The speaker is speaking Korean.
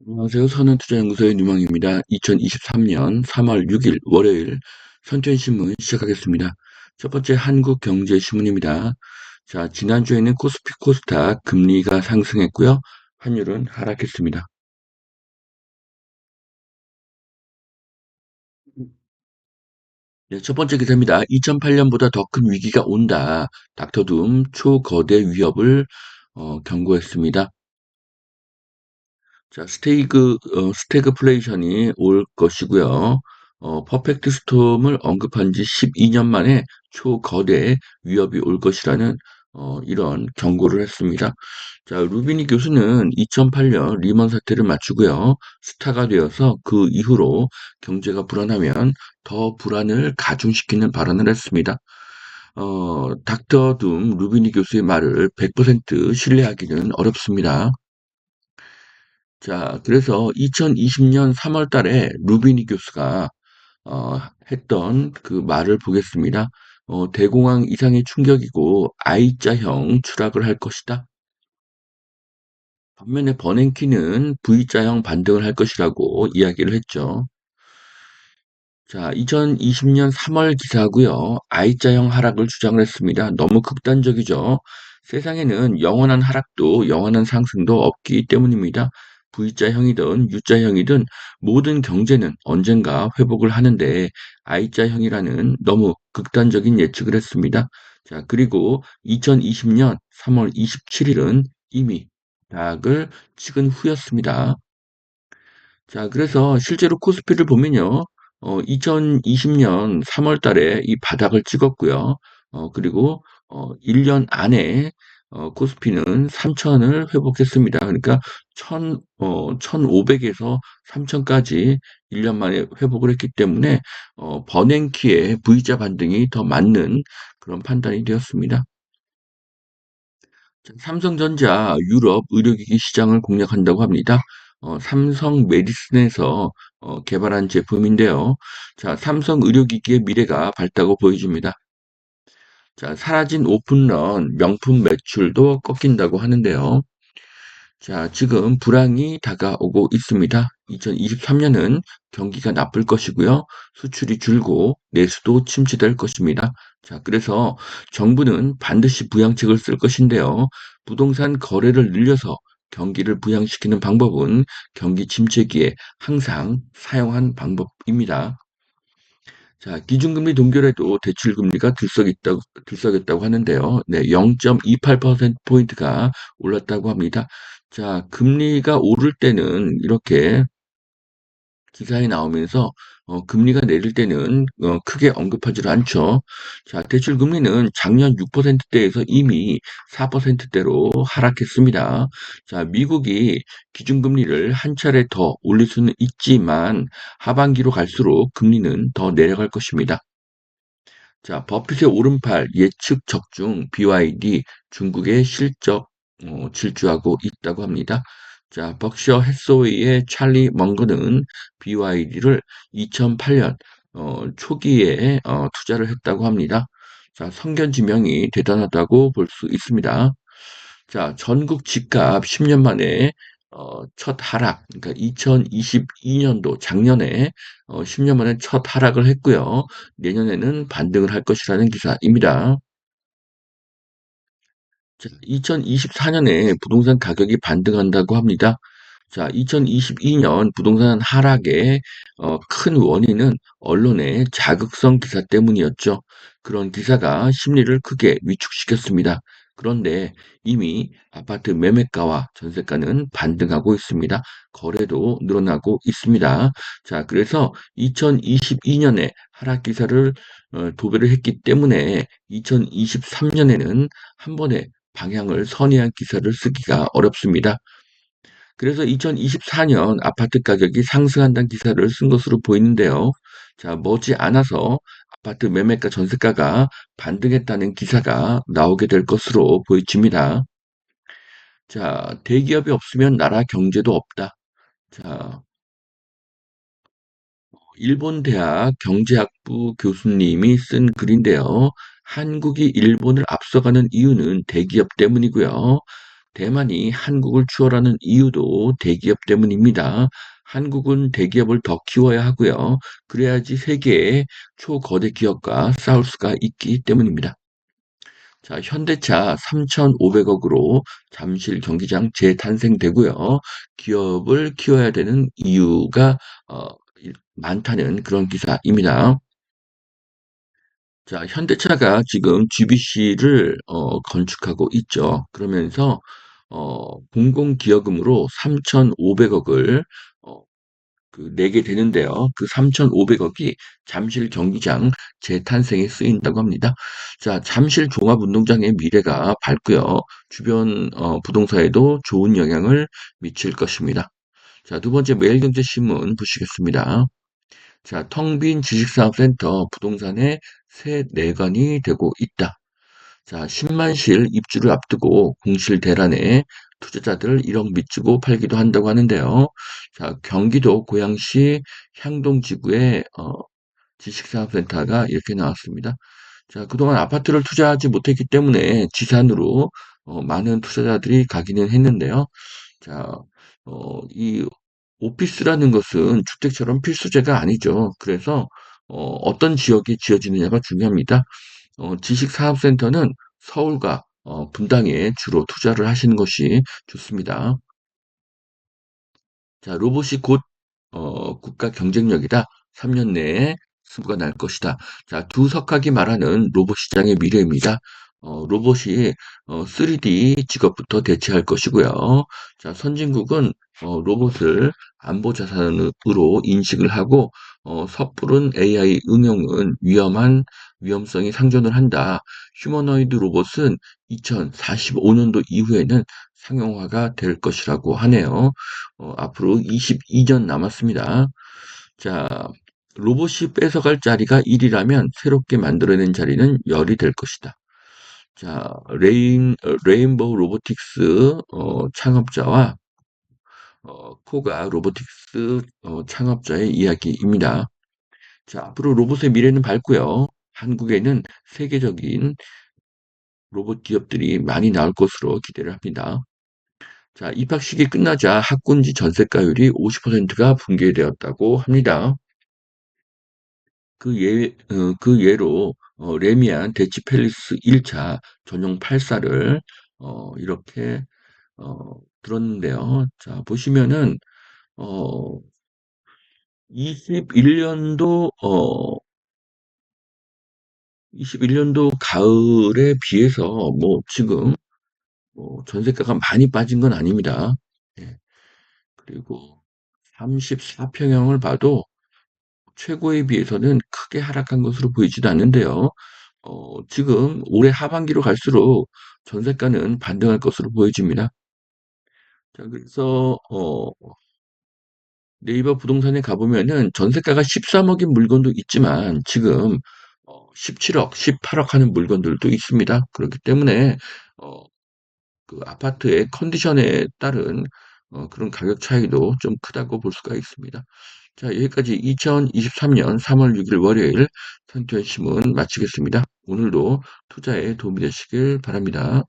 안녕하세요. 선한투자연구소의 유망입니다. 2023년 3월 6일 월요일 선천신문 시작하겠습니다. 첫 번째 한국경제신문입니다. 자, 지난주에는 코스피 코스닥 금리가 상승했고요. 환율은 하락했습니다. 네, 첫 번째 기사입니다. 2008년보다 더 큰 위기가 온다. 닥터둠 초거대 위협을 어, 경고했습니다. 자, 스테이그, 어, 스태그플레이션이 올 것이고요. 어, 퍼펙트 스톰을 언급한 지 12년 만에 초거대 위협이 올 것이라는 어, 이런 경고를 했습니다. 자, 루비니 교수는 2008년 리먼 사태를 맞추고요. 스타가 되어서 그 이후로 경제가 불안하면 더 불안을 가중시키는 발언을 했습니다. 어, 닥터 둠 루비니 교수의 말을 100% 신뢰하기는 어렵습니다. 자, 그래서 2020년 3월 달에 루비니 교수가 어, 했던 그 말을 보겠습니다. 어, 대공황 이상의 충격이고 I자형 추락을 할 것이다. 반면에 버냉키는 V자형 반등을 할 것이라고 이야기를 했죠. 자, 2020년 3월 기사고요. I자형 하락을 주장을 했습니다. 너무 극단적이죠. 세상에는 영원한 하락도 영원한 상승도 없기 때문입니다. V자형이든 U자형이든 모든 경제는 언젠가 회복을 하는데 I자형이라는 너무 극단적인 예측을 했습니다. 자, 그리고 2020년 3월 27일은 이미 바닥을 찍은 후였습니다. 자, 그래서 실제로 코스피를 보면요. 어, 2020년 3월 달에 이 바닥을 찍었고요. 어, 그리고 어, 1년 안에 어, 코스피는 3천을 회복했습니다. 그러니까 1 어, 1,500에서 3천까지 1년 만에 회복을 했기 때문에 어, 버냉키의 V자 반등이 더 맞는 그런 판단이 되었습니다. 삼성전자 유럽 의료기기 시장을 공략한다고 합니다. 어, 삼성 메디슨에서 어, 개발한 제품인데요. 자, 삼성 의료기기의 미래가 밝다고 보여집니다. 자, 사라진 오픈런 명품 매출도 꺾인다고 하는데요. 자, 지금 불황이 다가오고 있습니다. 2023년은 경기가 나쁠 것이고요. 수출이 줄고 내수도 침체될 것입니다. 자, 그래서 정부는 반드시 부양책을 쓸 것인데요. 부동산 거래를 늘려서 경기를 부양시키는 방법은 경기 침체기에 항상 사용한 방법입니다. 자, 기준금리 동결에도 대출금리가 들썩있다고, 들썩였다고 하는데요. 네, 0.28%포인트가 올랐다고 합니다. 자, 금리가 오를 때는 이렇게 기사에 나오면서 어, 금리가 내릴 때는 어, 크게 언급하지 않죠. 자, 대출 금리는 작년 6%대에서 이미 4%대로 하락했습니다. 자, 미국이 기준금리를 한 차례 더 올릴 수는 있지만 하반기로 갈수록 금리는 더 내려갈 것입니다. 자, 버핏의 오른팔 예측 적중 BYD 중국의 실적 어, 질주하고 있다고 합니다. 자, 벅셔 해소웨이의 찰리 먼거는 BYD를 2008년 어, 초기에 어, 투자를 했다고 합니다. 자, 성견 지명이 대단하다고 볼 수 있습니다. 자, 전국 집값 10년 만에 어, 첫 하락, 그러니까 2022년도 작년에 어, 10년 만에 첫 하락을 했고요. 내년에는 반등을 할 것이라는 기사입니다. 자, 2024년에 부동산 가격이 반등한다고 합니다. 자, 2022년 부동산 하락의 어, 큰 원인은 언론의 자극성 기사 때문이었죠. 그런 기사가 심리를 크게 위축시켰습니다. 그런데 이미 아파트 매매가와 전세가는 반등하고 있습니다. 거래도 늘어나고 있습니다. 자, 그래서 2022년에 하락 기사를 어, 도배를 했기 때문에 2023년에는 한 번에 방향을 선회한 기사를 쓰기가 어렵습니다. 그래서 2024년 아파트 가격이 상승한다는 기사를 쓴 것으로 보이는데요. 자, 머지 않아서 아파트 매매가 전세가가 반등했다는 기사가 나오게 될 것으로 보여집니다. 자, 대기업이 없으면 나라 경제도 없다. 자, 일본 대학 경제학부 교수님이 쓴 글인데요. 한국이 일본을 앞서가는 이유는 대기업 때문이고요. 대만이 한국을 추월하는 이유도 대기업 때문입니다. 한국은 대기업을 더 키워야 하고요. 그래야지 세계의 초거대 기업과 싸울 수가 있기 때문입니다. 자, 현대차 3,500억으로 잠실 경기장 재탄생되고요. 기업을 키워야 되는 이유가 어, 많다는 그런 기사입니다. 자, 현대차가 지금 GBC를 어, 건축하고 있죠. 그러면서 어, 공공기여금으로 3,500억을 어, 그 내게 되는데요. 그 3,500억이 잠실 경기장 재탄생에 쓰인다고 합니다. 자, 잠실 종합운동장의 미래가 밝고요. 주변 어, 부동산에도 좋은 영향을 미칠 것입니다. 자, 두 번째 매일경제신문 보시겠습니다. 자, 텅 빈 지식사업센터 부동산의 새 내관이 되고 있다. 자, 10만실 입주를 앞두고 공실 대란에 투자자들 1억 밑주고 팔기도 한다고 하는데요. 자, 경기도 고양시 향동지구의 어, 지식사업센터가 이렇게 나왔습니다. 자, 그동안 아파트를 투자하지 못했기 때문에 지산으로 어, 많은 투자자들이 가기는 했는데요. 자, 어, 이 오피스라는 것은 주택처럼 필수제가 아니죠. 그래서 어, 어떤 지역에 지어지느냐가 중요합니다. 어, 지식사업센터는 서울과 어, 분당에 주로 투자를 하시는 것이 좋습니다. 자, 로봇이 곧 어, 국가 경쟁력이다. 3년 내에 승부가 날 것이다. 자, 두 석학이 말하는 로봇 시장의 미래입니다. 어, 로봇이 어, 3D 직업부터 대체할 것이고요. 자, 선진국은 어, 로봇을 안보 자산으로 인식을 하고 어, 섣부른 AI 응용은 위험한 위험성이 상존을 한다. 휴머노이드 로봇은 2045년도 이후에는 상용화가 될 것이라고 하네요. 어, 앞으로 22년 남았습니다. 자, 로봇이 뺏어갈 자리가 1이라면 새롭게 만들어낸 자리는 10이 될 것이다. 자, 레인, 어, 레인보우 로보틱스 어, 창업자와 어, 코가 로보틱스 어, 창업자의 이야기입니다. 자, 앞으로 로봇의 미래는 밝고요. 한국에는 세계적인 로봇 기업들이 많이 나올 것으로 기대를 합니다. 자, 입학식이 끝나자 학군지 전세가율이 50%가 붕괴되었다고 합니다. 그 예, 어, 그 예로 어, 레미안 대치팰리스 1차 전용 8사를 어, 이렇게 어, 들었는데요. 자, 보시면은 어, 21년도 어, 21년도 가을에 비해서 뭐 지금 뭐 전세가가 많이 빠진 건 아닙니다. 예. 그리고 34평형을 봐도 최고에 비해서는 크게 하락한 것으로 보이지도 않는데요. 어, 지금 올해 하반기로 갈수록 전세가는 반등할 것으로 보여집니다. 자, 그래서 어, 네이버 부동산에 가보면은 전세가가 13억인 물건도 있지만 지금 어, 17억, 18억 하는 물건들도 있습니다. 그렇기 때문에 어, 그 아파트의 컨디션에 따른 어, 그런 가격 차이도 좀 크다고 볼 수가 있습니다. 자, 여기까지 2023년 3월 6일 월요일 선투현 신문 마치겠습니다. 오늘도 투자에 도움이 되시길 바랍니다.